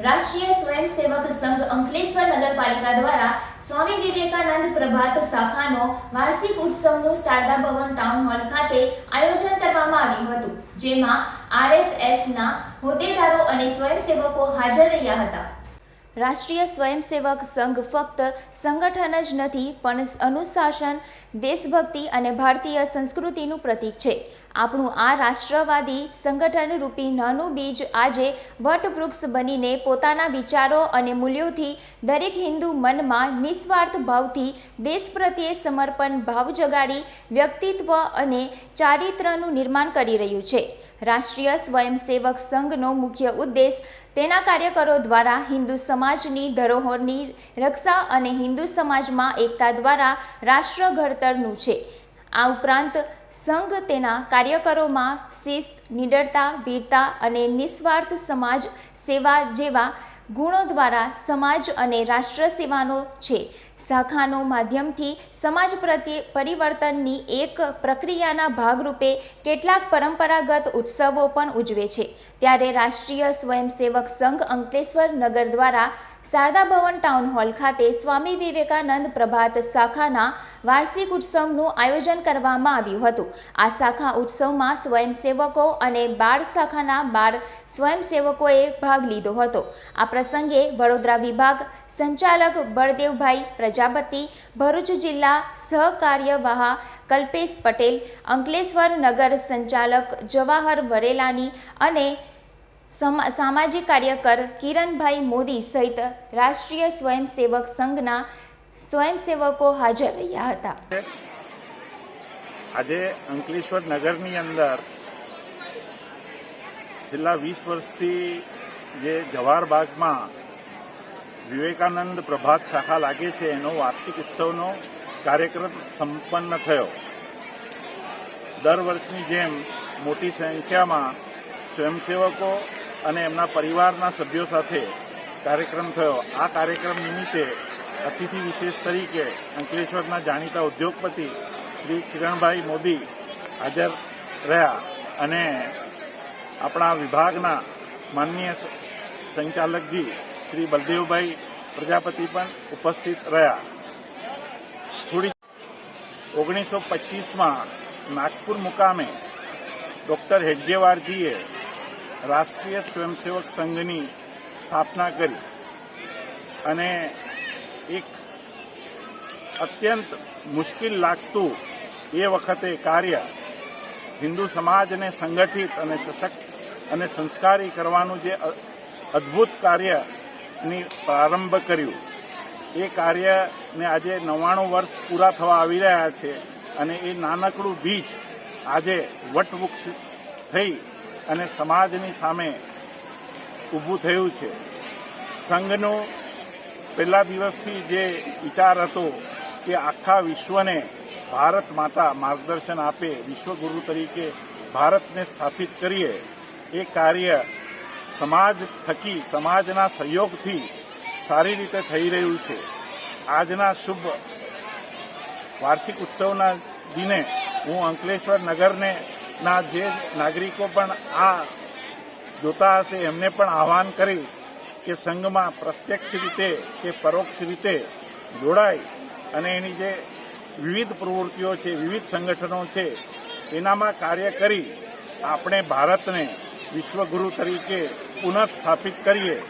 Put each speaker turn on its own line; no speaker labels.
રાષ્ટ્રીય સ્વયંસેવક સંઘ અંકલેશ્વર નગરપાલિકા દ્વારા સ્વામી વિવેકાનંદ પ્રભાત શાખાનો વાર્ષિક ઉત્સવનું શારદા ભવન ટાઉન હોલ ખાતે આયોજન કરવામાં આવ્યું હતું, જેમાં આરએસએસના હોદ્દેદારો અને સ્વયંસેવકો હાજર રહ્યા હતા. રાષ્ટ્રીય સ્વયંસેવક સંઘ ફક્ત સંગઠન જ નથી, પણ અનુશાસન, દેશભક્તિ અને ભારતીય સંસ્કૃતિનું પ્રતીક છે. આપણું આ રાષ્ટ્રવાદી સંગઠન રૂપી નાનું બીજ આજે વટવૃક્ષ બનીને પોતાના વિચારો અને મૂલ્યોથી દરેક હિન્દુ મનમાં નિસ્વાર્થ ભાવથી દેશ પ્રત્યે સમર્પણ ભાવ જગાડી વ્યક્તિત્વ અને ચારિત્રનું નિર્માણ કરી રહ્યું છે. રાષ્ટ્રીય સ્વયંસેવક સંઘનો મુખ્ય ઉદ્દેશ તેના કાર્યકરો દ્વારા હિન્દુ સમાજની ધરોહરની રક્ષા અને હિન્દુ સમાજમાં એકતા દ્વારા રાષ્ટ્ર ઘડતરનું છે. આ ઉપરાંત, સંઘ તેના કાર્યકરોમાં શિસ્ત, નિડરતા, વીરતા અને નિસ્વાર્થ સમાજ સેવા જેવા ગુણો દ્વારા સમાજ અને રાષ્ટ્ર સેવાનો છે. શાખાનો માધ્યમથી સમાજ પ્રત્યે પરિવર્તનની એક પ્રક્રિયાના ભાગરૂપે કેટલાક પરંપરાગત ઉત્સવો પણ ઉજવે છે. ત્યારે રાષ્ટ્રીય સ્વયંસેવક સંઘ અંકલેશ્વર નગર દ્વારા શારદા ભવન ટાઉન હોલ ખાતે સ્વામી વિવેકાનંદ પ્રભાત શાખાના વાર્ષિક ઉત્સવનું આયોજન કરવામાં આવ્યું હતું. આ શાખા ઉત્સવમાં સ્વયંસેવકો અને બાળ શાખાના બાળ સ્વયંસેવકોએ ભાગ લીધો હતો. આ પ્રસંગે વડોદરા વિભાગ સંચાલક બળદેવભાઈ પ્રજાપતિ, ભરૂચ જિલ્લા સહકાર્યવાહ કલ્પેશ પટેલ, અંકલેશ્વર નગર સંચાલક જવાહર વરેલાની અને સામાજિક કાર્યકર કિરણભાઈ મોદી સહિત રાષ્ટ્રીય સ્વયંસેવક સંઘના સ્વયંસેવકો હાજર રહ્યા હતા.
આજે અંકલેશ્વર નગરની અંદર છેલ્લા વીસ વર્ષથી જે જવાહર બાગમાં વિવેકાનંદ પ્રભાત શાખા લાગે છે, એનો વાર્ષિક ઉત્સવનો કાર્યક્રમ સંપન્ન થયો. દર વર્ષની જેમ મોટી સંખ્યામાં સ્વયંસેવકો અને એમના પરિવારના સભ્યો સાથે કાર્યક્રમ થયો. આ કાર્યક્રમ નિમિત્તે અતિથિ વિશેષ તરીકે અંકલેશ્વરના જાણીતા ઉદ્યોગપતિ શ્રી કિરણભાઈ મોદી હાજર રહ્યા અને આપણા વિભાગના માનનીય સંચાલકજી શ્રી બલદેવભાઈ પ્રજાપતિ પણ ઉપસ્થિત રહ્યા. થોડી ઓગણીસો પચીસમાં નાગપુર મુકામે ડોક્ટર હેડગેવારજીએ રાષ્ટ્રીય સ્વયંસેવક સંઘની સ્થાપના કરી અને એક અત્યંત મુશ્કેલ લાગતું એ વખતે કાર્ય હિન્દુ સમાજને સંગઠિત અને સશક્ત અને સંસ્કારી કરવાનું જે અદ્ભુત કાર્યની પ્રારંભ કર્યું. એ કાર્યને આજે નવ્વાણું વર્ષ પૂરા થવા આવી રહ્યા છે અને એ નાનકડું બીજ આજે વટવૃક્ષ થઈ અને સમાજની સામે ઊભું થયું છે. સંઘનું પહેલા દિવસથી જે વિચાર હતો કે આખા વિશ્વને ભારત માતા માર્ગદર્શન આપે, વિશ્વગુરુ તરીકે ભારતને સ્થાપિત કરીએ, એ કાર્ય સમાજ થકી, સમાજના સહયોગથી સારી રીતે થઈ રહ્યું છે. આજના શુભ વાર્ષિક ઉત્સવના દિને હું અંકલેશ્વર નગરને ના જે નાગરિકો પણ આ જોતા હશે, એમને પણ આહવાન કરીશ કે સંઘમાં પ્રત્યક્ષ રીતે કે પરોક્ષ રીતે જોડાય અને એની જે વિવિધ પ્રવૃત્તિઓ છે, વિવિધ સંગઠનો છે, એનામાં કાર્ય કરી આપણે ભારતને વિશ્વગુરુ તરીકે પુનઃસ્થાપિત કરીએ.